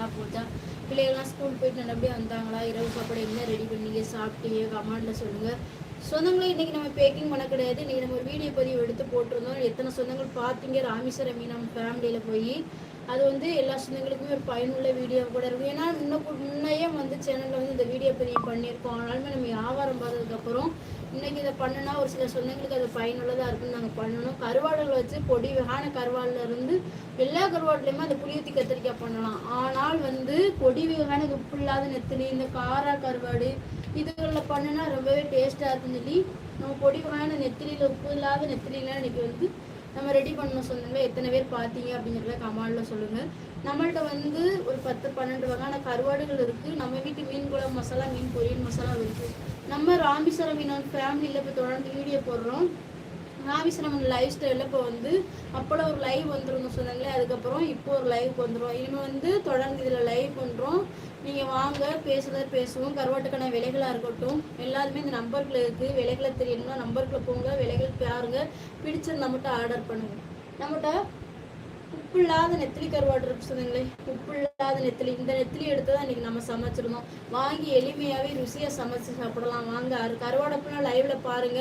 நல்லா போச்சா பிள்ளைகள்லாம் ஸ்கூல் போயிட்டு நல்லபடியாக வந்தாங்களா? இரவு சாப்பாடு என்ன ரெடி பண்ணீங்க? சாப்பிட்டீங்க? கமெண்ட்ல சொல்லுங்கள் சொந்தங்களே இன்னைக்கு நம்ம பேக்கிங் பண்ண கிடையாது. இன்னைக்கு நம்ம ஒரு வீடியோ பதிவு எடுத்து போட்டிருந்தோம். எத்தனை சொந்தங்கள் பார்த்தீங்க? ராமேஸ்வரம் மீனம் ஃபேமிலியில் போய் அது வந்து எல்லா சொந்தங்களுக்குமே ஒரு பயனுள்ள வீடியோ கூட இருக்கும். ஏன்னா இன்னும் முன்னையே வந்து சேனலில் வந்து இந்த வீடியோ பதிவு பண்ணியிருக்கோம். ஆனாலுமே நம்ம வியாபாரம் பார்த்ததுக்கப்புறம் இன்னைக்கு இதை பண்ணுனா ஒரு சில சொந்தங்களுக்கு அது பயனுள்ளதாக இருக்குன்னு நாங்கள் பண்ணணும். கருவாடுகள் வச்சு பொடி வெகான கருவாடில் இருந்து எல்லா கருவாடுலையுமே அந்த புளியூத்தி கத்திரிக்காய் பண்ணலாம். ஆனால் வந்து பொடி வகையான உப்பு இல்லாத நெத்திலி இந்த காரா கருவாடு இதுகளில் பண்ணுனா ரொம்பவே டேஸ்ட்டாக இருக்குன்னு சொல்லி நம்ம பொடி வகையான நெத்திலியில் உப்பு இல்லாத நெத்திலிலாம் இன்னைக்கு வந்து நம்ம ரெடி பண்ணணும் சொல்லுங்க. எத்தனை பேர் பார்த்தீங்க அப்படிங்கிறத கமாலில் சொல்லுங்கள் நம்மள்ட்ட வந்து ஒரு பத்து பன்னெண்டு வகையான கருவாடுகள் இருக்குது நம்ம வீட்டு மீன் குழம்பு மசாலா மீன் பொரியல் மசாலா இருக்குது நம்ம ராமேஸ்வரம் மீன் ஃபேமிலியில் இப்போ தொடர்ந்து வீடியோ போடுறோம். ராமேஸ்வரம் லைஃப் ஸ்டைலில் இப்போ வந்து அப்போல ஒரு லைவ் வந்துடும் சொன்னாங்களே அதுக்கப்புறம் இப்போ ஒரு லைவ் வந்துடும் இனிமேல் வந்து தொடர்ந்து இதில் லைவ் பண்ணுறோம் நீங்கள் வாங்க பேசுகிறத பேசுவோம். கருவாட்டுக்கான விலைகளாக இருக்கட்டும் எல்லாருமே இந்த நம்பருக்குள்ள இருக்குது விலைகளை தெரியணும்னா நம்பருக்குள்ள போங்க விலைகள் பாருங்க. பிடிச்சிருந்தா மட்டும் ஆர்டர் பண்ணுங்க. நம்மகிட்ட உப்பு இல்லாத நெத்திலி கருவாடு இருக்கு சொன்னீங்களே உப்பு இல்லாத நெத்திலி இந்த நெத்திலி எடுத்து தான் இன்னைக்கு நம்ம சமைச்சிருந்தோம். வாங்கி எளிமையாகவே ருசியாக சமைச்சு சாப்பிடலாம். வாங்க அது கருவாடப்புலாம் லைவ்ல பாருங்க.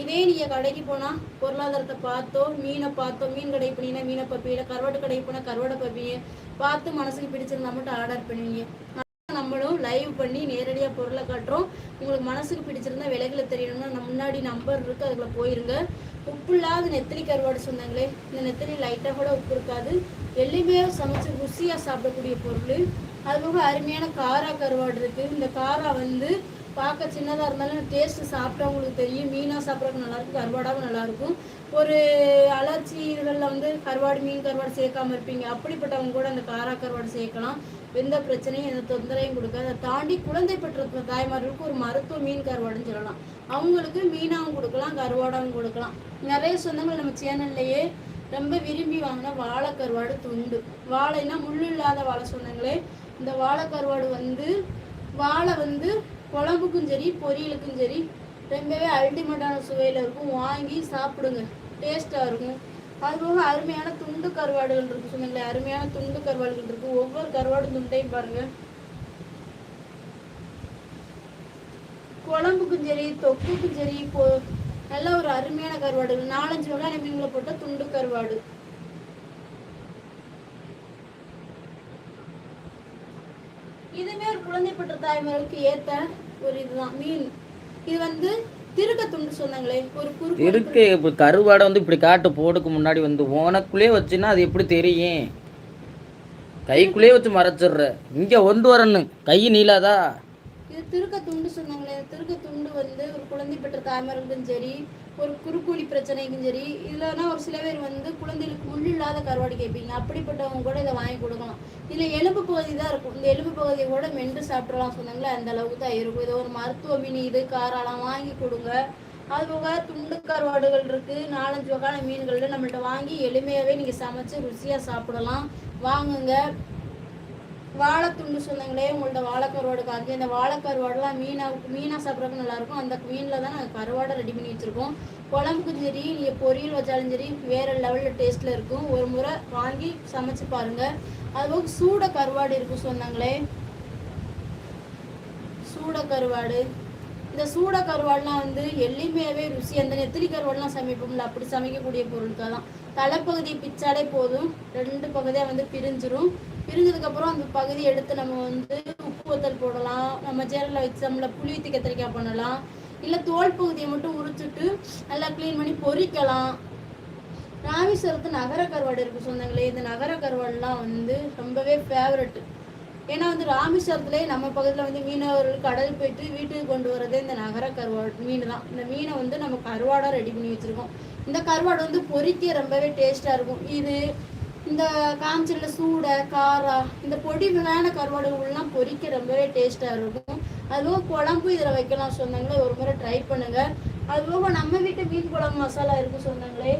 இதே நீங்க கடைக்கு போனா பொருளாதாரத்தை பார்த்தோ மீனை பார்த்தோ மீன் கடை போனீங்கன்னா மீனை பப்பியில கருவாட்டு கடைக்கு போனா கருவாடை பப்பிய பார்த்து மனசுக்கு பிடிச்சிருந்தா மட்டும் ஆர்டர் பண்ணுவீங்க. நம்மளும் லைவ் பண்ணி நேரடியாக பொருளை காட்டுறோம். உங்களுக்கு மனசுக்கு பிடிச்சிருந்தா விலைகளை தெரியணும்னா முன்னாடி நம்பர் இருக்கு அதுக்குள்ள போயிருங்க. உப்பு இல்லாத நெத்திலி கருவாடு சொன்னாங்களே இந்த நெத்திலி லைட்டாக கூட உப்பு இருக்காது. எளிமையாக சமைச்சு ருசியாக சாப்பிடக்கூடிய பொருள். அது போக அருமையான காரா கருவாடு இருக்குது இந்த காரா வந்து பார்க்க சின்னதாக இருந்தாலும் டேஸ்ட் சாப்பிட்டவங்களுக்கு தெரியும். மீனாக சாப்பிட்றதுக்கு நல்லாயிருக்கும் கருவாடாகவும் நல்லாயிருக்கும் ஒரு அலர்ச்சி இதுகளில் வந்து கருவாடு மீன் கருவாடு சேர்க்காம இருப்பீங்க. அப்படிப்பட்டவங்க கூட அந்த காரா கருவாடு சேர்க்கலாம். எந்த பிரச்சனையும் எந்த தொந்தரையும் கொடுக்காது. அதை தாண்டி குழந்தை பெற்ற தாய்மார்களுக்கு ஒரு மருத்துவ மீன் கருவாடுன்னு சொல்லலாம். அவங்களுக்கு மீனாகவும் கொடுக்கலாம் கருவாடாவும் கொடுக்கலாம். நிறைய சொந்தங்கள் நம்ம சேனல்லையே ரொம்ப விரும்பி வாங்கின வாழை கருவாடு துண்டு. வாழைனா முள் இல்லாத வாழை சொன்னங்களே. இந்த வாழை கருவாடு வந்து வாழை வந்து குழம்புக்கும் சரி பொரியலுக்கும் சரி ரொம்பவே அல்டிமேட்டான சுவையில் இருக்கும். வாங்கி சாப்பிடுங்க. டேஸ்ட்டாக இருக்கும். அதுபோக அருமையான துண்டு கருவாடுகள் இருக்கு சொன்னீங்களே அருமையான துண்டு கருவாடுகள் இருக்கு. ஒவ்வொரு கருவாடு துண்டையும் பாருங்க. குழம்புக்கும் சரி தொக்குக்கும் சரி இப்போ நல்ல ஒரு அருமையான கருவாடுகள். நாலஞ்சு வகையான மீன்களை போட்ட துண்டு கருவாடு. இதுமே ஒரு குழந்தை பெற்ற தாய்மார்களுக்கு ஏத்த ஒரு இதுதான். மீன். இது வந்து திருக்க துண்டு சொன்னாங்களே ஒரு குறுக்கு இருக்கு. கருவாடை வந்து இப்படி காட்டு போடுக்கு முன்னாடி வந்து உனக்குள்ளே வச்சுன்னா அது எப்படி தெரியும்? கைக்குள்ளே வச்சு மறைச்சிடுற. இங்கே கொண்டு வரணும். கை நீளாதா? இது திருக்க துண்டு சொன்னாங்களே திருக்க துண்டு வந்து ஒரு குழந்தை பெற்ற தாய்மார்களுக்கும் சரி ஒரு குறுக்கூலி பிரச்சனைக்கும் சரி இதுலனா ஒரு சில பேர் வந்து குழந்தைகளுக்கு முள் இல்லாத கருவாடு கேட்பீங்க. அப்படிப்பட்டவங்க கூட இதை வாங்கி கொடுக்கலாம். இதில் எலும்பு பகுதி தான் இருக்கும். இந்த எலும்பு பகுதியை கூட மென்று சாப்பிடலாம் சொன்னாங்களே அந்த அளவுக்கு தான் இருக்கும். இது ஒரு மருத்துவ மீன் இது காராலாம் வாங்கி கொடுங்க. அது போக துண்டு கருவாடுகள் இருக்கு. நாலஞ்சு வகையான மீன்கள் நம்மள்ட்ட வாங்கி எளிமையாகவே நீங்கள் சமைச்சு ருசியாக சாப்பிடலாம். வாங்குங்க. வாழைத்துண்டு சொன்னாங்களே உங்கள்ட்ட வாழைக்கருவாடு காஞ்சி அந்த வாழைக்கருவாடுலாம் மீனாக மீனாக சாப்பிட்றதுக்கு நல்லாயிருக்கும். அந்த மீனில் தான் நாங்கள் கருவாடை ரெடி பண்ணி வச்சுருக்கோம். குழம்புக்கும் சரி நீங்கள் பொரியல் வச்சாலும் சரி வேறு லெவலில் டேஸ்ட்டில் இருக்கும். ஒரு முறை வாங்கி சமைச்சு பாருங்கள் அதுபோக சூட கருவாடு இருக்கும் சொன்னாங்களே. சூட கருவாடு. இந்த சூட கருவாடுலாம் வந்து எளிமையாகவே ருசி அந்த நெத்திலி கருவாடுலாம் சமைப்போம்ல அப்படி சமைக்கக்கூடிய பொருட்கள் தான் தலைப்பகுதி பிச்சாலே போதும். ரெண்டு பகுதியாக வந்து பிரிஞ்சிரும். பிரிஞ்சதுக்கப்புறம் அந்த பகுதி எடுத்து நம்ம வந்து உப்பு வத்தல் போடலாம் நம்ம சேரில் வச்சு நம்மள புளி ஊற்றி கத்திரிக்காய் பண்ணலாம் இல்லை தோல் பகுதியை மட்டும் உரிச்சுட்டு நல்லா க்ளீன் பண்ணி பொரிக்கலாம். ராமேஸ்வரத்து நகர கருவாடு இருக்குது சொந்தங்களே இந்த நகர கருவாடுலாம் வந்து ரொம்பவே ஃபேவரட்டு ஏன்னா வந்து ராமேஸ்வரத்துலேயே நம்ம பக்கத்தில் வந்து மீனவர்கள் கடல் போயிட்டு வீட்டுக்கு கொண்டு வரதே இந்த நகர கருவாடு மீன் தான் இந்த மீனை வந்து நம்ம கருவாடாக ரெடி பண்ணி வச்சுருக்கோம். இந்த கருவாடு வந்து பொறிக்க ரொம்பவே டேஸ்ட்டாக இருக்கும். இது இந்த காஞ்சல சூடை காரா இந்த பொடி வகையான கருவாடுகள்லாம் பொரிக்க ரொம்பவே டேஸ்ட்டாக இருக்கும். அதுவும் குழம்பு இதில் வைக்கலாம் சொன்னாங்களே ஒரு முறை ட்ரை பண்ணுங்க. அதுபோக நம்ம வீட்டு மீன் குழம்பு மசாலா இருக்கு சொன்னாங்களே.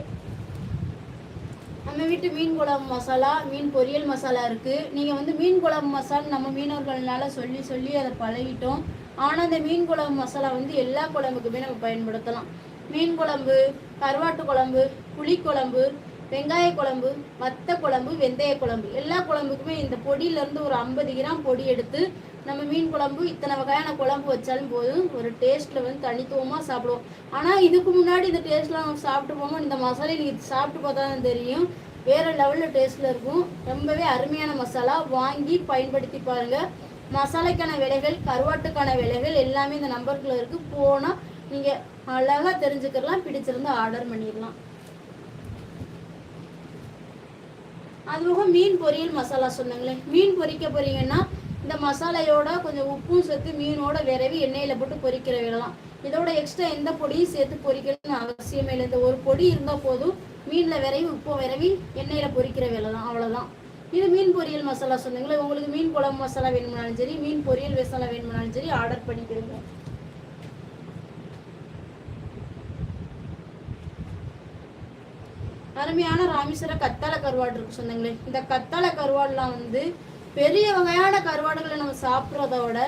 நம்ம வீட்டு மீன் குழம்பு மசாலா மீன் பொரியல் மசாலா இருக்குது நீங்கள் வந்து மீன் குழம்பு மசாலா நம்ம மீனவர்கள்னால சொல்லி சொல்லி அதை பழகிட்டோம். ஆனால் அந்த மீன் குழம்பு மசாலா வந்து எல்லா குழம்புக்குமே நம்ம பயன்படுத்தலாம். மீன் குழம்பு கருவாட்டு குழம்பு புளிக்குழம்பு வெங்காய குழம்பு வத்த குழம்பு வெந்தய குழம்பு. எல்லா குழம்புக்குமே இந்த பொடியிலேருந்து ஒரு ஐம்பது கிராம் பொடி எடுத்து நம்ம மீன் குழம்பு இத்தனை வகையான குழம்பு வச்சாலும் போதும். ஒரு டேஸ்ட்ல வந்து தனித்துவமாக சாப்பிடுவோம். ஆனால் இதுக்கு முன்னாடி இந்த டேஸ்ட்லாம் நம்ம சாப்பிட்டு போவோம் இந்த மசாலா நீங்கள் சாப்பிட்டு பார்த்தா தான் தெரியும். வேறு லெவலில் டேஸ்ட்டில் இருக்கும். ரொம்பவே அருமையான மசாலா. வாங்கி பயன்படுத்தி பாருங்கள் மசாலைக்கான விலைகள் கருவாட்டுக்கான விலைகள் எல்லாமே இந்த நம்பருக்குள்ள இருக்குது போனால் நீங்கள் அழகாக தெரிஞ்சுக்கலாம் பிடிச்சிருந்தா ஆர்டர் பண்ணிடலாம். அது போக மீன் பொரியல் மசாலா சொன்னாங்களே. மீன் பொரிக்க போறீங்கன்னா இந்த மசாலையோட கொஞ்சம் உப்பும் சேர்த்து மீனோட விரவி எண்ணெயில போட்டு பொரிக்கிற விடலாம் இதோட எக்ஸ்ட்ரா எந்த பொடியும் சேர்த்து பொரிக்கணும்னு அவசியமே இல்லை. இந்த ஒரு பொடி இருந்தா போதும் மீன்ல விரவி உப்பு விரவி எண்ணெயில பொரிக்கிற வேலை தான் அவ்வளவுதான். இது மீன் பொரியல் மசாலா சொன்னீங்களே. உங்களுக்கு மீன் குழம்பு மசாலா வேணும்னாலும் சரி மீன் பொரியல் மசாலா வேணும்னாலும் சரி ஆர்டர் பண்ணிக்கிடுங்க அருமையான ராமேஸ்வர கத்தாழை கருவாடு இருக்கு சொன்னீங்களே இந்த கத்தாழை கருவாடுலாம் வந்து பெரிய வகையான கருவாடுகளை நம்ம சாப்பிட்றத விட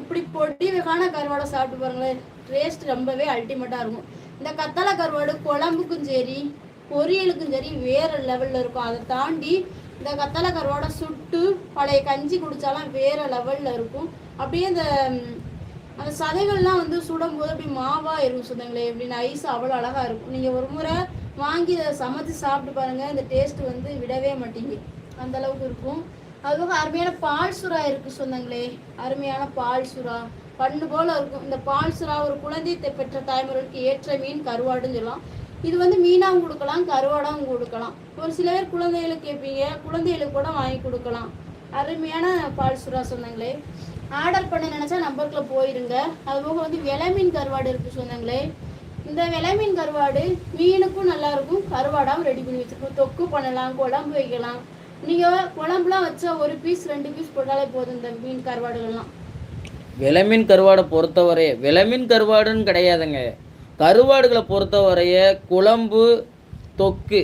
இப்படி பொடி வகையான கருவாடை சாப்பிட்டு பாருங்களேன் டேஸ்ட் ரொம்பவே அல்டிமேட்டாக இருக்கும். இந்த கத்தாழை கருவாடு குழம்புக்கும் சரி பொரியலுக்கும் சரி வேற லெவல்ல இருக்கும். அதை தாண்டி இந்த கத்தாழை கருவாடை சுட்டு பழைய கஞ்சி குடித்தாலாம் வேற லெவல்ல இருக்கும். அப்படியே இந்த அந்த சதைகள்லாம் வந்து சுடும்போது அப்படி மாவா இருக்கும் சொந்தங்களே. இப்படி ஐஸ் அவ்வளோ அழகா இருக்கும். நீங்க ஒரு முறை வாங்கி அதை சமைச்சு சாப்பிட்டு பாருங்கள் இந்த டேஸ்ட் வந்து விடவே மாட்டீங்க அந்த அளவுக்கு இருக்கும். அதுபோக அருமையான பால் சுறா இருக்கு சொந்தங்களே அருமையான பால் சுறா. பண்ணு போல இருக்கும். இந்த பால் சுறா ஒரு குழந்தை பெற்ற தாய்மொழிக்கு ஏற்ற மீன் கருவாடுன்னு சொல்லலாம். இது வந்து மீனாகவும் கொடுக்கலாம் கருவாடாகவும் கொடுக்கலாம். ஒரு சில பேர் குழந்தைகளுக்கு கேட்பீங்க குழந்தைகளுக்கு கூட வாங்கி கொடுக்கலாம். அருமையான பால் சுறா சொன்னாங்களே. ஆர்டர் பண்ண நினைச்சா நம்பருக்குள்ள போயிருங்க. அதுபோக வந்து விலை மீன் கருவாடு இருக்கு சொன்னாங்களே. இந்த விலை மீன் கருவாடு மீனுக்கும் நல்லா இருக்கும் கருவாடாவும் ரெடி பண்ணி வச்சிருக்கோம். தொக்கு பண்ணலாம் குழம்பு வைக்கலாம். நீங்க குழம்புலாம் வச்சா ஒரு பீஸ் ரெண்டு பீஸ் போட்டாலே போதும் இந்த மீன் கருவாடுகள்லாம். விலமீன் கருவாடை பொறுத்தவரைய விலமீன் கருவாடுன்னு கிடையாதுங்க. கருவாடுகளை பொறுத்தவரைய குழம்பு தொக்கு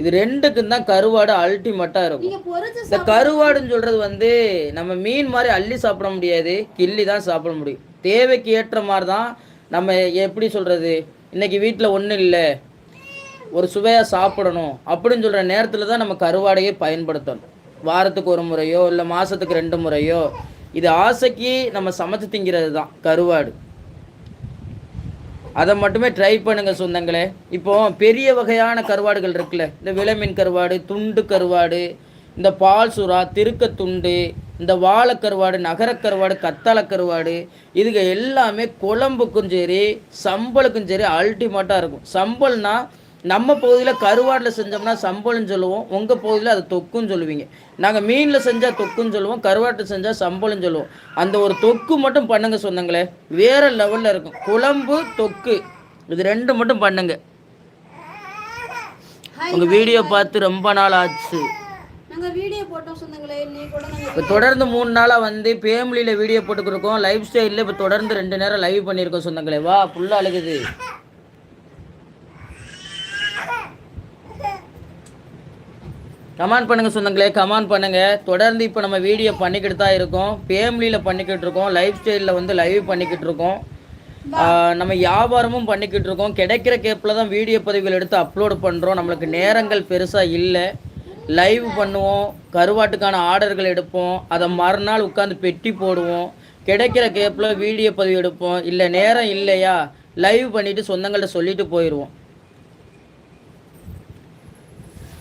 இது ரெண்டுக்கும் தான் கருவாடு அல்டிமேட்டாக இருக்கும். இந்த கருவாடுன்னு சொல்றது வந்து நம்ம மீன் மாதிரி அள்ளி சாப்பிட முடியாது. கிள்ளி தான் சாப்பிட முடியும். தேவைக்கு ஏற்ற மாதிரி தான் நம்ம எப்படி சொல்றது இன்றைக்கி வீட்டில் ஒன்றும் இல்லை. ஒரு சுவையாக சாப்பிடணும் அப்படின்னு சொல்கிற நேரத்தில் தான் நம்ம கருவாடையே பயன்படுத்தணும். வாரத்துக்கு ஒரு முறையோ இல்லை மாதத்துக்கு ரெண்டு முறையோ இது ஆசைக்கு நம்ம சமைச்சு திங்கிறது தான் கருவாடு. அதை மட்டுமே ட்ரை பண்ணுங்க சொந்தங்களே. இப்போ பெரிய வகையான கருவாடுகள் இருக்குல்ல இந்த விலமீன் கருவாடு துண்டு கருவாடு இந்த பால் சுறா திருக்க துண்டு இந்த வாழைக்கருவாடு நகரக் கருவாடு கத்தாழை கருவாடு இதுக எல்லாமே குழம்புக்கும் சரி சம்பளுக்கும் சரி அல்டிமேட்டாக இருக்கும். சம்பல்னா நம்ம பகுதியில் கருவாடில் செஞ்சோம்னா சம்பளம்னு சொல்லுவோம். உங்கள் பகுதியில் அதை தொக்குன்னு சொல்லுவீங்க. நாங்கள் மீனில் செஞ்சால் தொக்குன்னு சொல்லுவோம். கருவாட்டில் செஞ்சால் சம்பளம்னு சொல்லுவோம். அந்த ஒரு தொக்கு மட்டும் பண்ணுங்க சொன்னங்களே வேறு லெவலில் இருக்கும். குழம்பு தொக்கு. இது ரெண்டு மட்டும் பண்ணுங்க. உங்கள் வீடியோ பார்த்து ரொம்ப நாள் ஆச்சு. இப்போ தொடர்ந்து மூணு நாளாக வந்து ஃபேமிலியில் வீடியோ போட்டுக்கிருக்கோம். லைஃப் ஸ்டைலில் இப்போ தொடர்ந்து ரெண்டு நேரம் லைவ் பண்ணியிருக்கோம் சொந்தங்களே. வா புல்ல அழுகுது. கமெண்ட் பண்ணுங்க சொந்தங்களே கமெண்ட் பண்ணுங்க. தொடர்ந்து இப்போ நம்ம வீடியோ பண்ணிக்கிட்டு தான் இருக்கோம். ஃபேமிலியில் பண்ணிக்கிட்டு இருக்கோம். லைஃப் ஸ்டைலில் வந்து லைவ் பண்ணிக்கிட்டு இருக்கோம். நம்ம வியாபாரமும் பண்ணிக்கிட்டு இருக்கோம். கிடைக்கிற கேப்பில் தான் வீடியோ பதிவுகள் எடுத்து அப்லோட் பண்ணுறோம் நம்மளுக்கு நேரங்கள் பெருசாக இல்லை. லைவ் பண்ணுவோம் கருவாட்டுக்கான ஆர்டர்கள் எடுப்போம் அதை மறுநாள் உட்காந்து பெட்டி போடுவோம் கிடைக்கிற கேப்பில் வீடியோ பதிவு எடுப்போம் இல்லை நேரம் இல்லையா லைவ் பண்ணிவிட்டு சொந்தங்கள்ட்ட சொல்லிட்டு போயிடுவோம்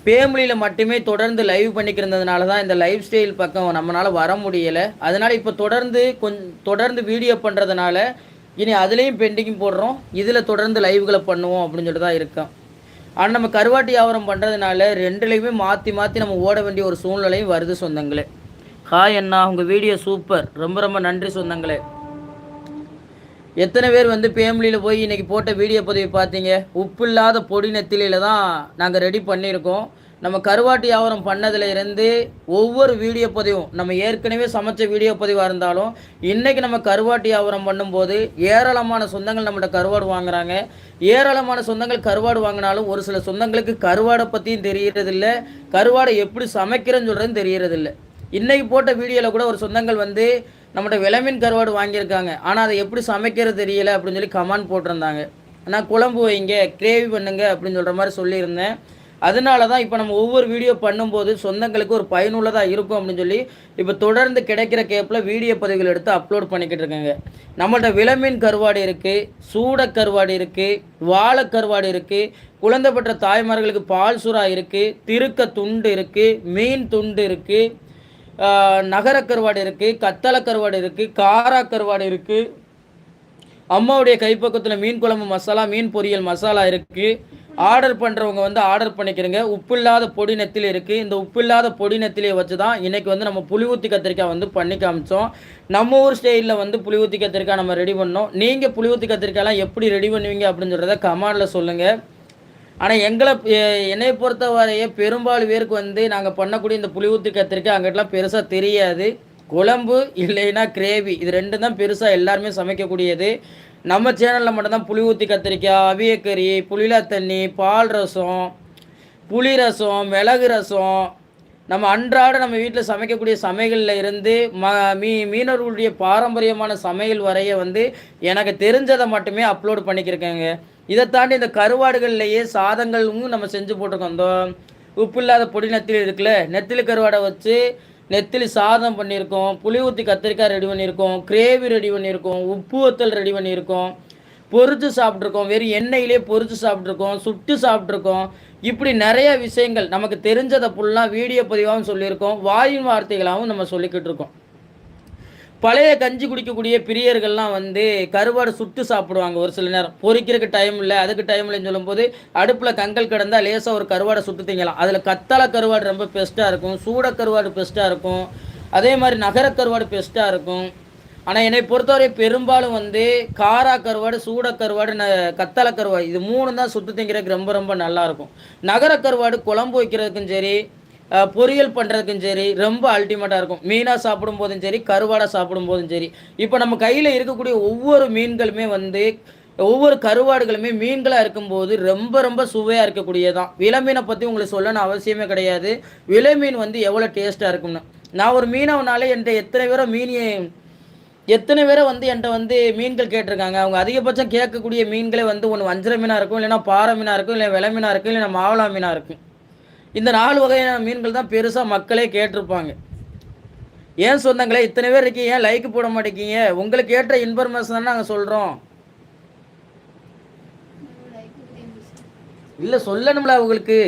ஃபேமிலியில் மட்டுமே தொடர்ந்து லைவ் பண்ணிக்கிறதுனால தான் இந்த லைஃப் ஸ்டைல் பக்கம் நம்மளால் வர முடியலை. அதனால் இப்போ தொடர்ந்து கொஞ்சம் தொடர்ந்து வீடியோ பண்ணுறதுனால இனி அதுலேயும் பெண்டிங் போடுறோம். இதில் தொடர்ந்து லைவ்களை பண்ணுவோம் அப்படின்னு சொல்லிட்டு தான் இருக்கோம். ஆனால் நம்ம கருவாட்டு வியாபாரம் பண்ணுறதுனால ரெண்டுலேயுமே மாற்றி மாற்றி நம்ம ஓட வேண்டிய ஒரு சூழ்நிலையும் வருது சொந்தங்களே. ஹாய் அண்ணா உங்கள் வீடியோ சூப்பர் ரொம்ப ரொம்ப நன்றி சொந்தங்களே. எத்தனை பேர் வந்து ஃபேமிலியில் போய் இன்றைக்கி போட்ட வீடியோ பதிவு பார்த்தீங்க? உப்பு இல்லாத பொடி நெத்திலையில் தான் நாங்கள் ரெடி பண்ணியிருக்கோம். நம்ம கருவாட்டு வியாபாரம் பண்ணதுலேருந்து ஒவ்வொரு வீடியோ பதிவும் நம்ம ஏற்கனவே சமைச்ச வீடியோ பதிவாக இருந்தாலும் இன்றைக்கி நம்ம கருவாட்டு வியாபாரம் பண்ணும்போது ஏராளமான சொந்தங்கள் நம்மகிட்ட கருவாடு வாங்குறாங்க. ஏராளமான சொந்தங்கள் கருவாடு வாங்கினாலும் ஒரு சில சொந்தங்களுக்கு கருவாடை பற்றியும் தெரியறதில்ல. கருவாடை எப்படி சமைக்கிறேன்னு சொல்கிறதுன்னு தெரியறதில்ல. இன்றைக்கி போட்ட வீடியோவில் கூட ஒரு சொந்தங்கள் வந்து நம்மகிட்ட விளமீன் கருவாடு வாங்கியிருக்காங்க. ஆனால் அதை எப்படி சமைக்கிறது தெரியல அப்படின்னு சொல்லி கமெண்ட் போட்டிருந்தாங்க. நான் குழம்பு வைங்க கிரேவி பண்ணுங்க அப்படின்னு சொல்கிற மாதிரி சொல்லியிருந்தேன். அதனால தான் இப்போ நம்ம ஒவ்வொரு வீடியோ பண்ணும்போது சொந்தங்களுக்கு ஒரு பயனுள்ளதாக இருக்கும் அப்படின்னு சொல்லி இப்போ தொடர்ந்து கிடைக்கிற கேப்பில் வீடியோ பதிவுகள் எடுத்து அப்லோட் பண்ணிக்கிட்டு இருக்கேங்க. நம்மள்ட்ட விலமீன் கருவாடு இருக்குது சூட கருவாடு இருக்குது வாழை கருவாடு இருக்குது குழந்தை பெற்ற தாய்மார்களுக்கு பால் சுறா இருக்குது திருக்க துண்டு இருக்குது மீன் துண்டு இருக்குது நகர கருவாடு இருக்குது கத்தளை கருவாடு இருக்குது காரா கருவாடு இருக்குது அம்மாவுடைய கைப்பக்கத்தில் மீன் குழம்பு மசாலா மீன் பொரியல் மசாலா இருக்குது ஆர்டர் பண்ணுறவங்க வந்து ஆர்டர் பண்ணிக்கிறங்க. உப்பு இல்லாத பொடி நெத்திலி இருக்குது இந்த உப்பு இல்லாத பொடி நெத்திலியை வச்சு தான் இன்றைக்கி வந்து நம்ம புளி ஊற்றி கத்திரிக்காய் வந்து பண்ணி காமிச்சோம். நம்ம ஊர் ஸ்டைலில் வந்து புளி ஊற்றி கத்திரிக்காய் நம்ம ரெடி பண்ணோம். நீங்கள் புளி ஊற்றி கத்திரிக்காய்லாம் எப்படி ரெடி பண்ணுவீங்க அப்படின்னு சொல்கிறத கமாண்டில் சொல்லுங்கள் ஆனால் எங்களை என்னை பொறுத்தவரையே பெரும்பாலும் பேருக்கு வந்து நாங்கள் பண்ணக்கூடிய இந்த புளி ஊற்றி கத்திரிக்காய் அங்கிட்டலாம் பெருசாக தெரியாது. குழம்பு இல்லைன்னா கிரேவி இது ரெண்டும் தான் பெருசாக எல்லாருமே சமைக்கக்கூடியது. நம்ம சேனலில் மட்டும்தான் புளி ஊற்றி கத்திரிக்காய் அவியக்கறி புளிலா தண்ணி பால் ரசம் புளி ரசம் மிளகு ரசம். நம்ம அன்றாட நம்ம வீட்டில் சமைக்கக்கூடிய சமையலில் இருந்து ம மீ மீனவர்களுடைய பாரம்பரியமான சமையல் வரைய வந்து எனக்கு தெரிஞ்சதை மட்டுமே அப்லோட் பண்ணிக்கிருக்கேங்க. இதை தாண்டி இந்த கருவாடுகள்லையே சாதங்களும் நம்ம செஞ்சு போட்டிருக்கோம். இந்த உப்பு இல்லாத பொடி நெத்திலி இருக்குல்ல நெத்திலி கருவாடை வச்சு நெத்திலி சாதம் பண்ணியிருக்கோம் புளி ஊற்றி கத்திரிக்காய் ரெடி பண்ணியிருக்கோம் கிரேவி ரெடி பண்ணியிருக்கோம் உப்பு வத்தல் ரெடி பண்ணியிருக்கோம். பொறிச்சு சாப்பிட்ருக்கோம் வெறும் எண்ணெயிலே பொறிச்சு சாப்பிட்ருக்கோம் சுட்டு சாப்பிட்ருக்கோம் இப்படி நிறைய விஷயங்கள் நமக்கு தெரிஞ்சதை ஃபுல்லாக வீடியோ பதிவாகவும் சொல்லியிருக்கோம் வாயின் வார்த்தைகளாகவும் நம்ம சொல்லிக்கிட்டு இருக்கோம். பழைய கஞ்சி குடிக்கக்கூடிய பிரியர்கள்லாம் வந்து கருவாடு சுட்டு சாப்பிடுவாங்க ஒரு சில நேரம். பொரிக்கிறதுக்கு டைம் இல்லை அதுக்கு டைம் இல்லைன்னு சொல்லும்போது அடுப்பில் கங்கல் கிடந்தால் லேசாக ஒரு கருவாடை சுட்டு திங்கலாம் அதில் கத்தாழை கருவாடு ரொம்ப பெஸ்ட்டாக இருக்கும் சூட கருவாடு பெஸ்ட்டாக இருக்கும். அதே மாதிரி நகர கருவாடு பெஸ்ட்டாக இருக்கும். ஆனால் என்னை பொறுத்தவரை பெரும்பாலும் வந்து காரா கருவாடு சூட கருவாடு ந கத்தலை கருவாடு இது மூணு தான் சுட்டு திங்கிறதுக்கு ரொம்ப ரொம்ப நல்லாயிருக்கும் நகர கருவாடு குழம்பு வைக்கிறதுக்கும் சரி பொரியல் பண்ணுறதுக்கும் சரி ரொம்ப அல்டிமேட்டாக இருக்கும். மீனாக சாப்பிடும் போதும் சரி கருவாடை சாப்பிடும் போதும் சரி. இப்போ நம்ம கையில் இருக்கக்கூடிய ஒவ்வொரு மீன்களுமே வந்து ஒவ்வொரு கருவாடுகளுமே மீன்களாக இருக்கும்போது ரொம்ப ரொம்ப சுவையாக இருக்கக்கூடியதான் விலமீனை பற்றி உங்களுக்கு சொல்லணும் அவசியமே கிடையாது. விலை மீன் வந்து எவ்வளோ டேஸ்ட்டாக இருக்கும்னு. நான் ஒரு மீனவனாலே என்கிட்ட எத்தனை பேரை மீனியை எத்தனை பேரை வந்து என்கிட்ட வந்து மீன்கள் கேட்டிருக்காங்க. அவங்க அதிகபட்சம் கேட்கக்கூடிய மீன்களே வந்து ஒன்று வஞ்சர மீனாக இருக்கும் இல்லைன்னா பாறை மீனாக இருக்கும் இல்லை விலை மீனாக இருக்கும் இல்லைன்னா மாவளா மீனாக இருக்கும். இந்த நாலு வகையான மீன்கள் தான் பெருசாக மக்களே கேட்டிருப்பாங்க. ஏன் சொந்தங்களே இத்தனை பேர் இருக்கீங்க ஏன் லைக் போட மாட்டேங்கிங்க உங்களுக்கு ஏற்ற இன்ஃபர்மேஷன் தான் நாங்கள் சொல்கிறோம் இல்லை சொல்லணும்ல அவங்களுக்கு.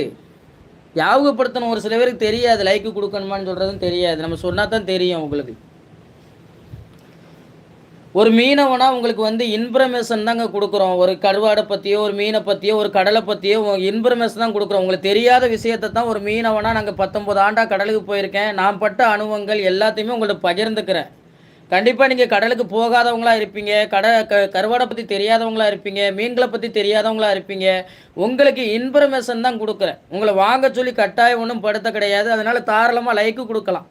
ஞாபகப்படுத்தணும் ஒரு சில பேருக்கு தெரியாது லைக்கு கொடுக்கணுமான்னு சொல்கிறதும் தெரியாது. நம்ம சொன்னால் தான் தெரியும் உங்களுக்கு ஒரு மீனவனா உங்களுக்கு வந்து இன்ஃபர்மேஷன் தாங்க கொடுக்குறோம். ஒரு கருவாடை பற்றியோ ஒரு மீனை பற்றியோ ஒரு கடலை பற்றியோ இன்ஃபர்மேஷன் தான் கொடுக்குறோம். உங்களுக்கு தெரியாத விஷயத்தை தான் ஒரு மீனவனா நாங்கள் பத்தொம்பது ஆண்டாக கடலுக்கு போயிருக்கேன். நான் பட்ட அனுபவங்கள் எல்லாத்தையுமே உங்கள்ட்ட பகிர்ந்துக்கிறேன். கண்டிப்பாக நீங்கள் கடலுக்கு போகாதவங்களா இருப்பீங்க. கடை க கருவாடை பற்றி தெரியாதவங்களா இருப்பீங்க. மீன்களை பற்றி தெரியாதவங்களா இருப்பீங்க. உங்களுக்கு இன்ஃபர்மேஷன் தான் கொடுக்குறேன். உங்களை வாங்க சொல்லி கட்டாயம் ஒன்றும் படுத்த கிடையாது. அதனால் தாராளமாக லைக்கு கொடுக்கலாம்.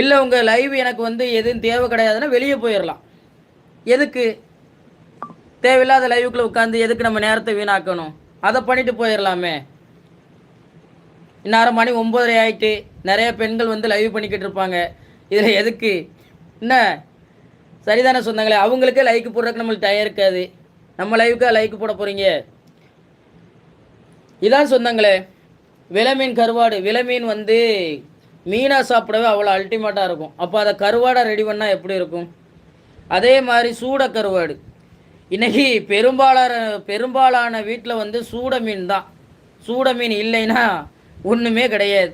இல்லை உங்கள் லைவ் எனக்கு வந்து எதுவும் தேவை கிடையாதுன்னா வெளியே போயிடலாம் எதுக்கு? தேவையில்லாத லைவுக்குள்ளே உட்காந்து எதுக்கு நம்ம நேரத்தை வீணாக்கணும்? அதை பண்ணிட்டு போயிடலாமே இந்நேரம் மணி ஒம்பதரை ஆகிட்டு நிறைய பெண்கள் வந்து லைவ் பண்ணிக்கிட்டு இருப்பாங்க. இதில் எதுக்கு? என்ன? சரிதானே சொன்னாங்களே அவங்களுக்கே லைக் போடுறதுக்கு நம்மளுக்கு டயம் இருக்காது. நம்ம லைவுக்கா லைக் போட போகிறீங்க இதான் சொன்னாங்களே விலமீன் கருவாடு விலமீன் வந்து மீனாக சாப்பிடவே அவ்வளோ அல்டிமேட்டாக இருக்கும். அப்போ அதை கருவாடாக ரெடி பண்ணால் எப்படி இருக்கும்? அதே மாதிரி சூட கருவாடு. இன்றைக்கி பெரும்பாலான பெரும்பாலான வீட்டில் வந்து சூட மீன் தான். சூட மீன் இல்லைன்னா ஒன்றுமே கிடையாது.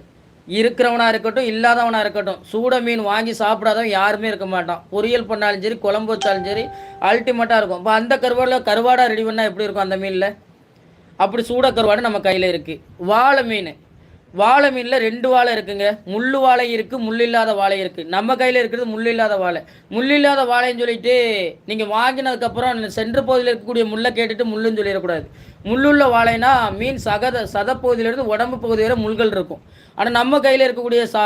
இருக்கிறவனாக இருக்கட்டும் இல்லாதவனாக இருக்கட்டும் சூட மீன் வாங்கி சாப்பிடாதவன் யாருமே இருக்க மாட்டான். பொரியல் பண்ணாலும் சரி குழம்பு வச்சாலும் சரி அல்டிமேட்டாக இருக்கும். இப்போ அந்த கருவாடில் கருவாடாக ரெடி பண்ணால் எப்படி இருக்கும் அந்த மீனில்? அப்படி சூட கருவாடு நம்ம கையில் இருக்குது வாழை மீன். வாழை மீனில் ரெண்டு வாழை இருக்குங்க. முள்ளு வாழை இருக்குது முள் இல்லாத வாழை இருக்குது நம்ம கையில் இருக்கிறது முள் இல்லாத வாழை. முள் இல்லாத வாழைன்னு சொல்லிட்டு நீங்கள் வாங்கினதுக்கப்புறம் சென்ற பகுதியில் இருக்கக்கூடிய முள்ளை கேட்டுட்டு முள்ளுன்னு சொல்லிடக்கூடாது. முள்ளுள்ள வாழைனா மீன் சகத சதப்பகுதியிலேருந்து உடம்பு பகுதி வரை முள்கள் இருக்கும். ஆனால் நம்ம கையில் இருக்கக்கூடிய சா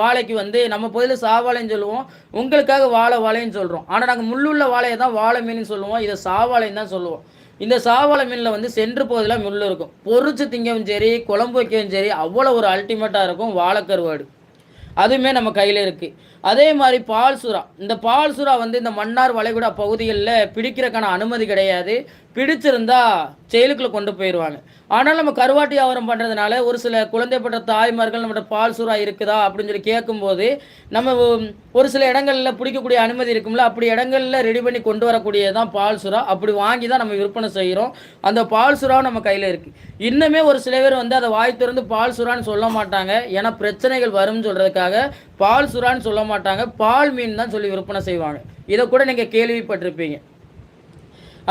வாழைக்கு வந்து நம்ம பகுதியில் சாவாழைன்னு சொல்லுவோம். உங்களுக்காக வாழை வாழைன்னு சொல்கிறோம் ஆனால் நாங்கள் முள்ளுள்ள வாழையை தான் வாழை மீன் சொல்லுவோம். இதை சாவாழைன்னு தான் சொல்லுவோம். இந்த சாவாழை மீனில் வந்து சென்று போதெல்லாம் முள் இருக்கும். பொறிச்சு திங்கவும் சரி குழம்பு வைக்கவும் சரி அவ்வளோ ஒரு அல்டிமேட்டாக இருக்கும் வாழைக்கருவாடு. அதுவுமே நம்ம கையில் இருக்குது அதே மாதிரி பால் சுறா. இந்த பால் சுறா வந்து இந்த மன்னார் வளைகுடா பகுதிகளில் பிடிக்கிறதுக்கான அனுமதி கிடையாது. பிடிச்சிருந்தா செயலுக்குள்ளே கொண்டு போயிடுவாங்க. ஆனால் நம்ம கருவாட்டு வியாபாரம் பண்ணுறதுனால ஒரு சில குழந்தைப்பட்ட தாய்மார்கள் நம்மகிட்ட பால் சுறா இருக்குதா அப்படின்னு சொல்லி கேட்கும்போது நம்ம ஒரு சில இடங்களில் பிடிக்கக்கூடிய அனுமதி இருக்கும்ல அப்படி இடங்களில் ரெடி பண்ணி கொண்டு வரக்கூடியது தான் பால் சுறா. அப்படி வாங்கி தான் நம்ம விற்பனை செய்கிறோம். அந்த பால் சுறாவும் நம்ம கையில் இருக்குது இன்னுமே ஒரு சில பேர் வந்து அதை வாய் திறந்து பால் சுறான்னு சொல்ல மாட்டாங்க. ஏன்னா பிரச்சனைகள் வரும்னு சொல்கிறதுக்காக பால் சுறான்னு சொல்ல மாட்டாங்க. பால் மீன் தான் சொல்லி விற்பனை செய்வாங்க. இதை கூட நீங்கள் கேள்விப்பட்டிருப்பீங்க.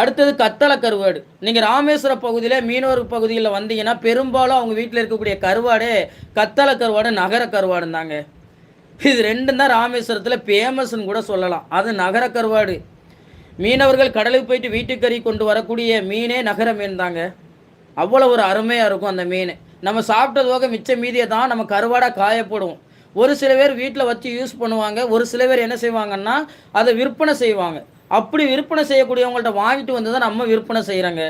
அடுத்தது கத்தளை கருவாடு. நீங்கள் ராமேஸ்வர பகுதியில் மீனவர் பகுதியில் வந்தீங்கன்னா பெரும்பாலும் அவங்க வீட்டில் இருக்கக்கூடிய கருவாடே கத்தளை கருவாடு நகர கருவாடு தாங்க இது ரெண்டும் தான் ராமேஸ்வரத்தில் ஃபேமஸ்ன்னு கூட சொல்லலாம். அது நகர கருவாடு. மீனவர்கள் கடலுக்கு போயிட்டு வீட்டுக்கறி கொண்டு வரக்கூடிய மீனே நகர மீன் தாங்க அவ்வளோ ஒரு அருமையாக இருக்கும் அந்த மீன். நம்ம சாப்பிட்டது போக மிச்ச மீதியை தான் நம்ம கருவாடாக காயப்படுவோம். ஒரு சில பேர் வீட்டில் வச்சு யூஸ் பண்ணுவாங்க. ஒரு சில பேர் என்ன செய்வாங்கன்னா அதை விற்பனை செய்வாங்க. அப்படி விற்பனை செய்யக்கூடியவங்கள்ட்ட வாங்கிட்டு வந்து தான் நம்ம விற்பனை செய்கிறாங்க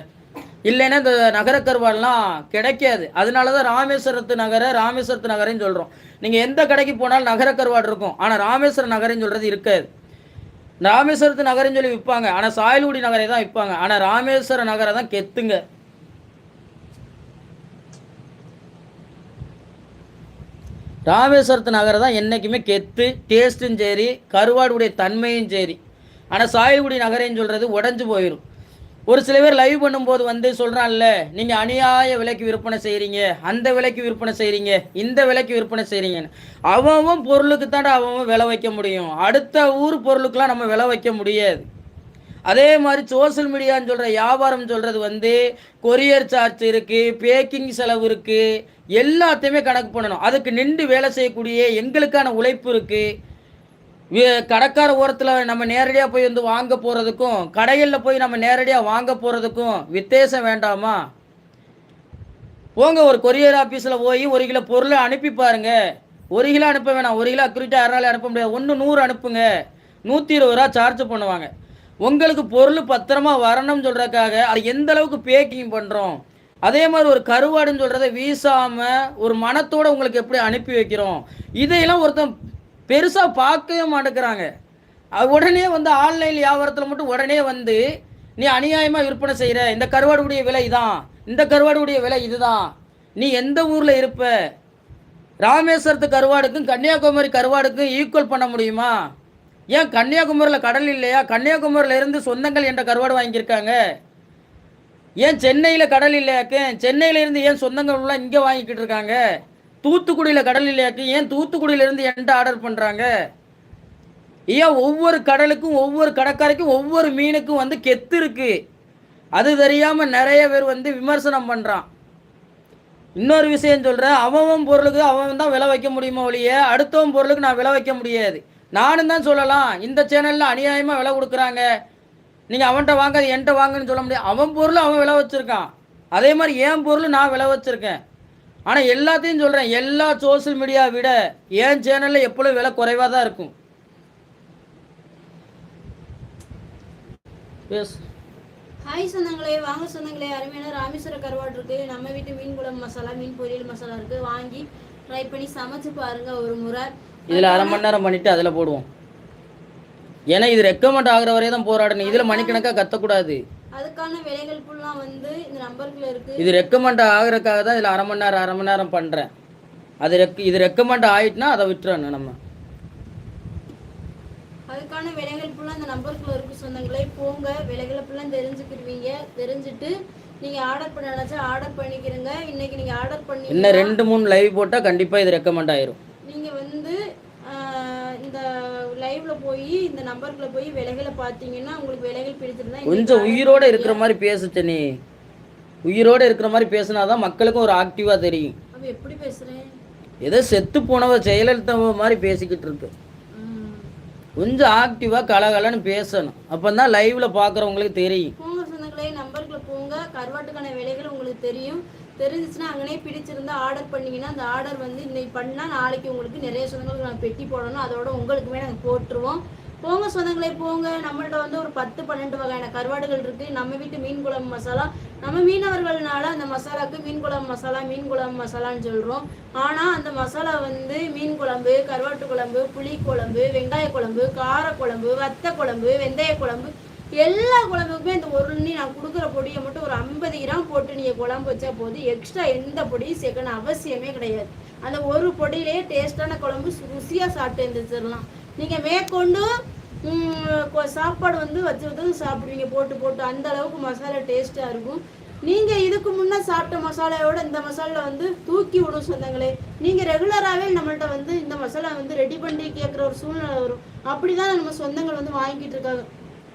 இல்லைன்னா இந்த நகர கருவாடெலாம் கிடைக்காது. அதனால தான் ராமேஸ்வரத்து நகர ராமேஸ்வரத்து நகரன்னு சொல்கிறோம் நீங்கள் எந்த கடைக்கு போனாலும் நகர கருவாடு இருக்கும். ஆனால் ராமேஸ்வர நகரன்னு சொல்கிறது இருக்காது. ராமேஸ்வரத்து நகரன்னு சொல்லி விற்பாங்க. ஆனால் சாயல்குடி நகரை தான் விற்பாங்க. ஆனால் ராமேஸ்வர நகரை தான் கெத்துங்க. ராமேஸ்வரத்து நகரை தான் என்றைக்குமே கெத்து டேஸ்ட்டும் சரி கருவாடுடைய தன்மையும் சரி. ஆனால் சாயல்குடி நகரேன்னு சொல்கிறது உடஞ்சு போயிடும் ஒரு சில பேர் லைவ் பண்ணும்போது வந்து சொல்கிறான்ல நீங்கள் அநியாய விலைக்கு விற்பனை செய்கிறீங்க அந்த விலைக்கு விற்பனை செய்கிறீங்க இந்த விலைக்கு விற்பனை செய்கிறீங்கன்னு அவன் பொருளுக்கு தாண்டா அவன் அவன் விலை வைக்க முடியும். அடுத்த ஊர் பொருளுக்கெலாம் நம்ம விலை வைக்க முடியாது. அதே மாதிரி சோஷியல் மீடியான்னு சொல்கிற வியாபாரம் சொல்கிறது வந்து கொரியர் சார்ஜ் இருக்குது பேக்கிங் செலவு இருக்குது எல்லாத்தையுமே கணக்கு பண்ணணும். அதுக்கு நின்று வேலை செய்யக்கூடிய எங்களுக்கான உழைப்பு இருக்குது கடைக்கார ஓரத்தில் நம்ம நேரடியாக போய் வந்து வாங்க போகிறதுக்கும் கடைகளில் போய் நம்ம நேரடியாக வாங்க போகிறதுக்கும் வித்தியாசம் வேண்டாமா? போங்க ஒரு கொரியர் ஆஃபீஸில் போய் ஒரு கிலோ பொருளை அனுப்பி பாருங்கள் ஒரு கிலோ அனுப்ப வேணாம். ஒரு கிலோ அக்யூரிட்டாக யாராலும் அனுப்ப முடியாது. ஒன்று நூறு அனுப்புங்க. நூற்றி இருபது ரூபா சார்ஜ் பண்ணுவாங்க. உங்களுக்கு பொருள் பத்திரமா வரணும்னு சொல்கிறதுக்காக அது எந்த அளவுக்கு பேக்கிங் பண்ணுறோம் அதே மாதிரி ஒரு கருவாடுன்னு சொல்கிறத வீசாமல் ஒரு மனத்தோட உங்களுக்கு எப்படி அனுப்பி வைக்கிறோம்? இதையெல்லாம் ஒருத்தன் பெருசாக பார்க்கவே மாட்டேங்கிறாங்க. உடனே வந்து ஆன்லைன் வியாபாரத்தில் மட்டும் உடனே வந்து நீ அநியாயமாக விற்பனை செய்கிற இந்த கருவாடுடைய விலை இதான். இந்த கருவாடுடைய விலை இதுதான். நீ எந்த ஊரில் இருப்ப? ராமேஸ்வரத்து கருவாடுக்கும் கன்னியாகுமரி கருவாடுக்கும் ஈக்குவல் பண்ண முடியுமா? ஏன் கன்னியாகுமரியில் கடல் இல்லையா? கன்னியாகுமரியில் இருந்து சொந்தங்கள் என்ற கருவாடு வாங்கியிருக்காங்க. ஏன் சென்னையில் கடல் இல்லையாக்கு? சென்னையிலேருந்து ஏன் சொந்தங்கள் உள்ள இங்கே வாங்கிக்கிட்டு இருக்காங்க? தூத்துக்குடியில் கடல் இல்லையாக்கு? ஏன் தூத்துக்குடியிலேருந்து என்கிட்ட ஆர்டர் பண்ணுறாங்க ஏன் ஒவ்வொரு கடலுக்கும் ஒவ்வொரு கடற்கரைக்கும் ஒவ்வொரு மீனுக்கும் வந்து கெத்து இருக்குது அது தெரியாமல் நிறைய பேர் வந்து விமர்சனம் பண்ணுறான் இன்னொரு விஷயம் சொல்கிறேன் அவன் பொருளுக்கு அவன் தான் விலை வைக்க முடியுமா ஒழிய அடுத்தவன் பொருளுக்கு நான் விலை வைக்க முடியாது. நானும் தான் சொல்லலாம் இந்த சேனலில் அநியாயமாக விலை கொடுக்குறாங்க. நீங்கள் அவன்கிட்ட வாங்க என்கிட்ட வாங்கன்னு சொல்ல முடியாது. அவன் பொருள் அவன் விலை வச்சுருக்கான். அதே மாதிரி என் பொருள் நான் விலை வச்சுருக்கேன். ஆனால் எல்லாத்தையும் சொல்கிறேன் எல்லா சோஷியல் மீடியா விட என் சேனலில் எப்பொழுதும் விலை குறைவாக தான் இருக்கும். எஸ் ஹாய் சொந்தங்களே வாங்க சொந்தங்களே. அருமையான ராமேஸ்வர கருவாடு இருக்கு. நம்ம வீட்டு மீன் குழம்பு மசாலா மீன் பொரியல் மசாலா இருக்கு. வாங்கி ட்ரை பண்ணி சமைச்சு பாருங்க ஒரு முறை. இதில் அரை மணி நேரம் பண்ணிவிட்டு அதில் போடுவோம். ஏன்னா இது ரெக்கமெண்ட் ஆகிற வரையே தான் போராடணும். இதில் மணிக்கணக்காக கத்தக்கூடாது. அதுக்கான விலைகள் ஃபுல்லாக வந்து இந்த நம்பருக்குள்ள இருக்கு. இது ரெக்கமெண்ட் ஆகிறதுக்காக தான் இதில் அரை மணி நேரம் அரை மணி நேரம் பண்ணுறேன் அது ரெக் இது ரெக்கமெண்ட் ஆயிட்டுனா அதை விட்டுறணும் நம்ம. அதுக்கான விலைகள் ஃபுல்லாக இந்த நம்பருக்குள்ள இருக்கு சொந்தங்களே. போங்க விலைகளை ஃபுல்லாக தெரிஞ்சுக்கிடுவீங்க தெரிஞ்சுட்டு நீங்க ஆர்டர் பண்ண நினைச்சா ஆர்டர் பண்ணிக்கிறங்க. இன்னைக்கு நீங்க ஆர்டர் பண்ணி இன்னும் ரெண்டு மூணு லைவ் போட்டால் கண்டிப்பாக இது ரெக்கமெண்ட் ஆயிரும் நீங்க வந்து ஆஹ், இந்த லைவ்ல போய் இந்த நம்பருக்குள்ள போய் விலைகளை பார்த்தீங்கன்னா உங்களுக்கு விலைகள் பிடிச்சிருந்தா கொஞ்சம் உயிரோட இருக்கிற மாதிரி பேசுச்சு நீ உயிரோட இருக்கிற மாதிரி பேசினா தான் மக்களுக்கும் ஒரு ஆக்டிவாக தெரியும். எப்படி பேசுறேன் ஏதோ செத்து போனவ ஜெயலலிதா மாதிரி பேசிக்கிட்டு இருக்கு. கொஞ்சம் ஆக்டிவாக கலகலன்னு பேசணும். அப்போ தான் லைவில் பார்க்குறவங்களுக்கு தெரியும். போங்க சொந்தங்களே நம்பருக்குள்ள போங்க. கருவாட்டுக்கான விலைகள் உங்களுக்கு தெரியும். தெரிஞ்சிச்சுன்னா அங்கனே பிடிச்சிருந்தா ஆர்டர் பண்ணீங்கன்னா அந்த ஆர்டர் வந்து இன்னைக்கு பண்ணால் நாளைக்கு உங்களுக்கு நிறைய சொந்தங்களுக்கு நாங்கள் பெட்டி போடணும். அதோட உங்களுக்குமே நாங்கள் போட்டுருவோம். போங்க சொந்தங்களே போங்க. நம்மள்ட்ட வந்து ஒரு பத்து பன்னெண்டு வகையான கருவாடுகள் இருக்கு. நம்ம வீட்டு மீன் குழம்பு மசாலா. நம்ம மீனவர்கள்னால அந்த மசாலாக்கு மீன் குழம்பு மசாலா மீன் குழம்பு மசாலான்னு சொல்கிறோம் ஆனால் அந்த மசாலா வந்து மீன் குழம்பு கருவாட்டு குழம்பு புளி குழம்பு வெங்காய குழம்பு கார குழம்பு வத்த குழம்பு வெந்தய குழம்பு எல்லா குழம்புக்குமே இந்த ஒரு நீ நான் கொடுக்குற பொடியை மட்டும் ஒரு ஐம்பது கிராம் போட்டு நீங்கள் குழம்பு வச்சா போதும் எக்ஸ்ட்ரா எந்த பொடியும் சேர்க்கணும் அவசியமே கிடையாது. அந்த ஒரு பொடியிலேயே டேஸ்டான குழம்பு ருசியாக சாப்பிட்டு எழுந்திரிச்சிடலாம் நீங்கள் மேற்கொண்டு கொ- சாப்பாடு வந்து வச்சு வச்சு சாப்பிடுவீங்க. போட்டு போட்டு அந்த அளவுக்கு மசாலா டேஸ்ட்டாக இருக்கும். நீங்கள் இதுக்கு முன்னே சாப்பிட்ட மசாலாவோட இந்த மசாலா வந்து தூக்கி விடும் சொந்தங்களே. நீங்கள் ரெகுலராகவே நம்மள்ட்ட வந்து இந்த மசாலா வந்து ரெடி பண்ணி கேட்குற ஒரு சூழ்நிலை வரும். அப்படி தான் நம்ம சொந்தங்கள் வந்து வாங்கிட்டு இருக்காங்க.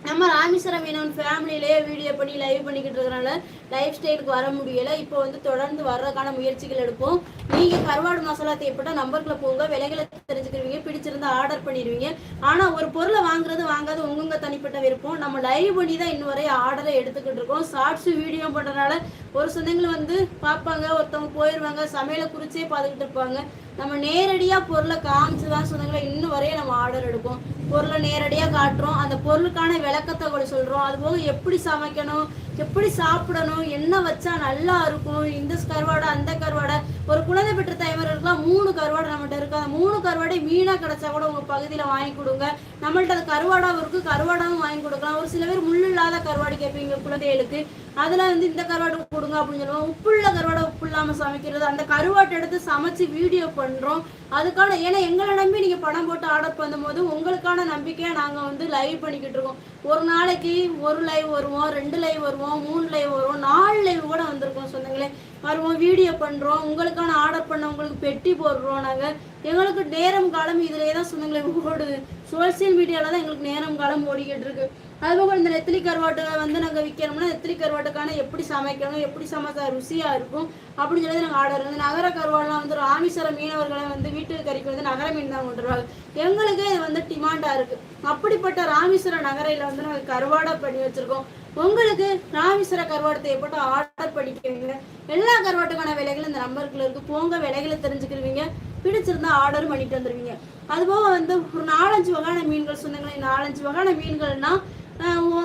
நம்ம ராமேஸ்வரம் மீனவன் ஃபேமிலியிலேயே வீடியோ பண்ணி லைவ் பண்ணிக்கிட்டு இருக்கிறனால லைஃப் ஸ்டைலுக்கு வர முடியல. இப்போ வந்து தொடர்ந்து வர்றதுக்கான முயற்சிகள் எடுப்போம். நீங்கள் கருவாடு மசாலா தேவைப்பட்ட நம்பருக்குள்ள போங்க. விலைகளை தெரிஞ்சுக்கிருவீங்க. பிடிச்சிருந்தா ஆர்டர் பண்ணிடுவீங்க. ஆனால் ஒரு பொருளை வாங்குறது வாங்காத உங்க தனிப்பட்ட விருப்பம். நம்ம லைவ் பண்ணி தான் இன்னும் வரை ஆர்டரை எடுத்துக்கிட்டு இருக்கோம். ஷார்ட்ஸ் வீடியோ பண்ணுறதுனால ஒரு சொந்தங்கள் வந்து பார்ப்பாங்க ஒருத்தவங்க போயிடுவாங்க சமையலை குறிச்சே பார்த்துக்கிட்டு இருப்பாங்க. நம்ம நேரடியாக பொருளை காமிச்சு தான் சொந்தங்களை இன்னும் வரைய நம்ம ஆர்டர் எடுப்போம். பொருளை நேரடியாக காட்டுறோம். அந்த பொருளுக்கான விளக்கத்தை கூட சொல்கிறோம் அது போக எப்படி சமைக்கணும் எப்படி சாப்பிடணும் என்ன வச்சா நல்லா இருக்கும் இந்த கருவாடை அந்த கருவாடை. ஒரு குழந்தை பெற்ற தாய்மார்களுக்குலாம் மூணு கருவாடை நம்மகிட்ட இருக்கு. அந்த மூணு கருவாடை மீனாக கிடைச்சா கூட உங்கள் பகுதியில் வாங்கி கொடுங்க. நம்மள்ட்ட அது கருவாடாவும் இருக்குது கருவாடாவும் வாங்கி கொடுக்கலாம். ஒரு சில பேர் முள் இல்லாத கருவாடு கேட்பீங்க குழந்தைகளுக்கு. அதில் வந்து இந்த கருவாடு கொடுங்க அப்படின்னு சொல்லுவோம் உப்புள்ள கருவாடை உப்பு இல்லாமல் சமைக்கிறது அந்த கருவாட்டை எடுத்து சமைச்சு வீடியோ பண்ணுறோம் அதுக்கான ஏன்னா எங்களை நம்பி நீங்கள் பணம் போட்டு ஆர்டர் பண்ணும்போது உங்களுக்கான நம்பிக்கையை நாங்கள் வந்து லைவ் பண்ணிக்கிட்டு இருக்கோம். ஒரு நாளைக்கு ஒரு லைவ் வருவோம் ரெண்டு லைவ் வருவோம் மூணு லைவ் வருவோம் நாலு லைவ் கூட வந்திருக்கோம் சொந்தங்களே. வருவோம் வீடியோ பண்ணுறோம் உங்களுக்கான ஆர்டர் பண்ண உங்களுக்கு பெட்டி போடுறோம் நாங்கள் எங்களுக்கு நேரம் காலம் இதிலே தான் சொந்தங்களே ஓடுது. சோசியல் மீடியாவில் தான் எங்களுக்கு நேரம் காலம் ஓடிக்கிட்டு இருக்கு. அதுபோக இந்த நெத்திலி கருவாட்டை வந்து நாங்கள் விற்கிறோம்னா நெத்திலி கருவாட்டுக்கான எப்படி சமைக்கணும் எப்படி சமைச்சா ருசியாக இருக்கும் அப்படின்னு சொல்லி நாங்கள் ஆர்டர் வந்து நகர கருவாடெலாம் வந்து ராமேஸ்வரம் மீனவர்களை வந்து வீட்டு கறிக்கு வந்து நகர மீன் தான் கொண்டு வருவாங்க எங்களுக்கே இது வந்து டிமாண்டாக இருக்குது அப்படிப்பட்ட ராமேஸ்வரம் நகரையில் வந்து நாங்கள் கருவாடை பண்ணி வச்சுருக்கோம். உங்களுக்கு ராமேஸ்வர கருவாட்டத்தை போட்டு ஆர்டர் பண்ணிக்கிறீங்க எல்லா கருவாட்டுக்கான விலைகளும் இந்த நம்பருக்குள்ள இருக்குது போங்க விலைகளை தெரிஞ்சுக்கிருவீங்க. பிடிச்சிருந்தா ஆர்டர் பண்ணிட்டு வந்துருவீங்க. அதுபோக வந்து ஒரு நாலஞ்சு வகையான மீன்கள் சொன்னீங்களே நாலஞ்சு வகையான மீன்கள்னா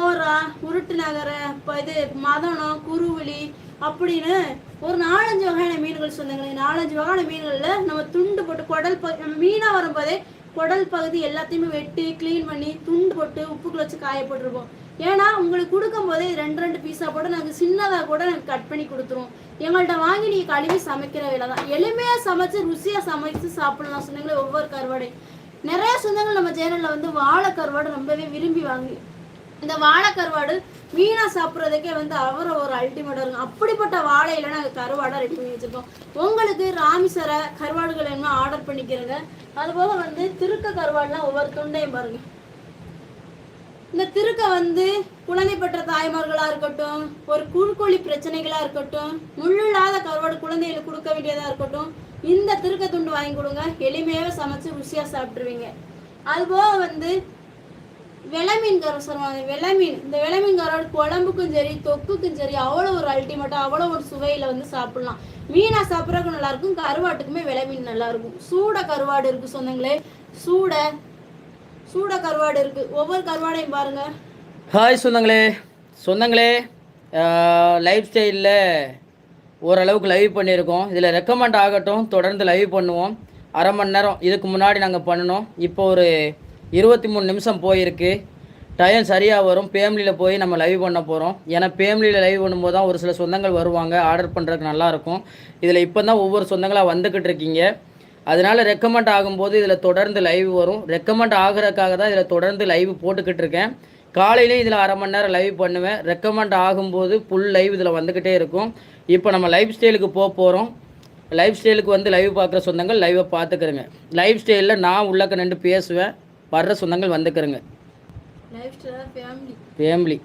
ஆஹ், உருட்டு நகர இப்போ இது மதனம் குருவிலி அப்படின்னு ஒரு நாலஞ்சு வகையான மீன்கள் சொன்னீங்களே நாலஞ்சு வகையான மீன்களில் நம்ம துண்டு போட்டு குடல் ப மீனாக வரும்போதே குடல் பகுதி எல்லாத்தையுமே வெட்டி க்ளீன் பண்ணி துண்டு போட்டு உப்புக்குள்ள வச்சு காய போட்டிருப்போம். ஏன்னா உங்களுக்கு கொடுக்கும் போதே ரெண்டு ரெண்டு பீஸா போட்டு நாங்கள் சின்னதாக கூட நாங்கள் கட் பண்ணி கொடுத்துருவோம். எங்கள்கிட்ட வாங்கி நீங்கள் கழுவி சமைக்கிற வேலை தான். எளிமையாக சமைச்சு ருசியாக சமைச்சு சாப்பிடலாம் சொன்னீங்களே ஒவ்வொரு கருவாடை. நிறைய சொந்தங்கள் நம்ம சேனலில் வந்து வாழை கருவாடு ரொம்பவே விரும்பி வாங்கி இந்த வாழை கருவாடு மீனாக சாப்பிட்றதுக்கே வந்து அவரை ஒரு அல்டிமேட்டாக இருக்கும். அப்படிப்பட்ட வாழையில நாங்கள் கருவாடை ரெடி பண்ணி வச்சுருக்கோம். உங்களுக்கு ராமேஸ்வர கருவாடுகள் என்ன ஆர்டர் பண்ணிக்கிறங்க. அதுபோக வந்து திருக்க கருவாடுலாம் ஒவ்வொரு துண்டையும் பாருங்க. இந்த திருக்க வந்து குழந்தை பெற்ற தாய்மார்களாக இருக்கட்டும் ஒரு குறுக்கோழி பிரச்சனைகளாக இருக்கட்டும் முள்ளில்லாத கருவாடு குழந்தைகளுக்கு கொடுக்க வேண்டியதாக இருக்கட்டும் இந்த திருக்க துண்டு வாங்கி கொடுங்க. எளிமையாக சமைச்சு ருசியாக சாப்பிட்ருவீங்க அதுபோக வந்து வெளமீன் கரை சொல்லுவாங்க. மீன் இந்த வெளமீன் கரோடு குழம்புக்கும் சரி தொக்குக்கும் சரி அவ்வளோ ஒரு அல்டிமேட்டாக அவ்வளோ ஒரு சுவையில் வந்து சாப்பிடலாம். மீனாக சாப்பிட்றதுக்கும் நல்லா இருக்கும். கருவாட்டுக்குமே வெளமீன் நல்லா இருக்கும். சூட கருவாடு இருக்கு சொந்தங்களே சூட சூட கருவாடு இருக்கு. ஒவ்வொரு கருவாடையும் பாருங்க. ஹாய் சொந்தங்களே சொந்தங்களே லைஃப் ஸ்டைலில் ஓரளவுக்கு லைவ் பண்ணியிருக்கோம். இதில் ரெக்கமெண்ட் ஆகட்டும். தொடர்ந்து லைவ் பண்ணுவோம். அரை மணி நேரம் இதுக்கு முன்னாடி நாங்கள் பண்ணினோம். இப்போ ஒரு இருபத்தி மூணு நிமிஷம் போயிருக்கு. டைம் சரியாக வரும். ஃபேமிலியில் போய் நம்ம லைவ் பண்ண போகிறோம் ஏன்னா ஃபேமிலியில் லைவ் பண்ணும்போது தான் ஒரு சில சொந்தங்கள் வருவாங்க. ஆர்டர் பண்ணுறதுக்கு நல்லாயிருக்கும் இதில் இப்போ தான் ஒவ்வொரு சொந்தங்களாக வந்துக்கிட்டு இருக்கீங்க. அதனால் ரெக்கமெண்ட் ஆகும்போது இதில் தொடர்ந்து லைவ் வரும். ரெக்கமெண்ட் ஆகுறதுக்காக தான் இதில் தொடர்ந்து லைவ் போட்டுக்கிட்டு இருக்கேன். காலையிலையும் இதில் அரை மணி நேரம் லைவ் பண்ணுவேன். ரெக்கமெண்ட் ஆகும்போது ஃபுல் லைவ் இதில் வந்துக்கிட்டே இருக்கும். இப்போ நம்ம லைஃப் ஸ்டைலுக்கு போக போகிறோம் லைஃப் ஸ்டைலுக்கு வந்து லைவ் பார்க்குற சொந்தங்கள் லைவை பார்த்துக்கிறேங்க. லைஃப் ஸ்டைலில் நான் உள்ளக்க நின்று பேசுவேன். வர்ற சொந்தங்கள் வந்துக்கிறங்க. ஃபேமிலி